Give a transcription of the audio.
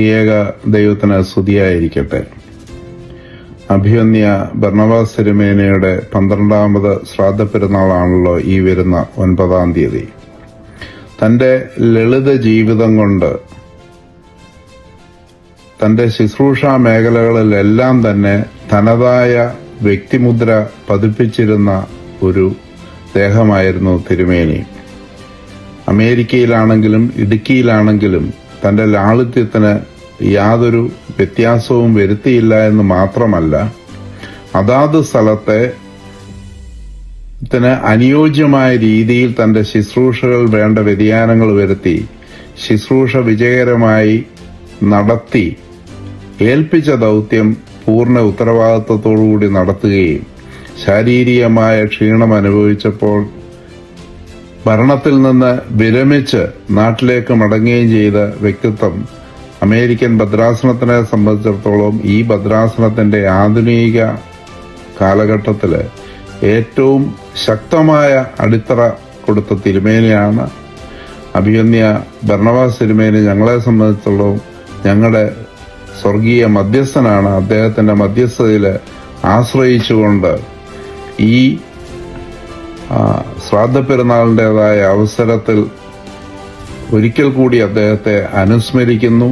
ഏക ദൈവത്തിന് സ്തുതിയായിരിക്കട്ടെ അഭിവന്യ ഭർണവാസ് തിരുമേനയുടെ പന്ത്രണ്ടാമത് ശ്രാദ്ധ പെരുന്നാളാണല്ലോ ഈ വരുന്ന ഒൻപതാം തീയതി. തന്റെ ലളിത ജീവിതം കൊണ്ട് തന്റെ ശുശ്രൂഷ മേഖലകളിലെല്ലാം തന്നെ തനതായ വ്യക്തിമുദ്ര പതിപ്പിച്ചിരുന്ന ഒരു ദേഹമായിരുന്നു തിരുമേനി. അമേരിക്കയിലാണെങ്കിലും ഇടുക്കിയിലാണെങ്കിലും തന്റെ ലാളിത്യത്തിന് യാതൊരു വ്യത്യാസവും വരുത്തിയില്ല എന്ന് മാത്രമല്ല അതാത് സ്ഥലത്തെ ത്തിന് അനുയോജ്യമായ രീതിയിൽ തന്റെ ശുശ്രൂഷകൾ വേണ്ട വ്യതിയാനങ്ങൾ വരുത്തി ശുശ്രൂഷ വിജയകരമായി നടത്തി ഏൽപ്പിച്ച ദൗത്യം പൂർണ ഉത്തരവാദിത്വത്തോടുകൂടി നടത്തുകയും ശാരീരികമായ ക്ഷീണം അനുഭവിച്ചപ്പോൾ ഭരണത്തിൽ നിന്ന് വിരമിച്ച് നാട്ടിലേക്ക് മടങ്ങുകയും ചെയ്ത വ്യക്തിത്വം അമേരിക്കൻ ഭദ്രാസനത്തിനെ സംബന്ധിച്ചിടത്തോളം ഈ ഭദ്രാസനത്തിന്റെ ആധുനിക കാലഘട്ടത്തിൽ ഏറ്റവും ശക്തമായ അടിത്തറ കൊടുത്ത തിരുമേനിയാണ്. അഭിയന്യ ഭരണവാസ് തിരുമേനി ഞങ്ങളെ സംബന്ധിച്ചിടത്തോളം ഞങ്ങളുടെ സ്വർഗീയ മധ്യസ്ഥനാണ്. അദ്ദേഹത്തിന്റെ മധ്യസ്ഥതയിൽ ആശ്രയിച്ചുകൊണ്ട് ഈ ശ്രാദ്ധ പെരുന്നാളിന്റെതായ അവസരത്തിൽ ഒരിക്കൽ കൂടി അദ്ദേഹത്തെ അനുസ്മരിക്കുന്നു.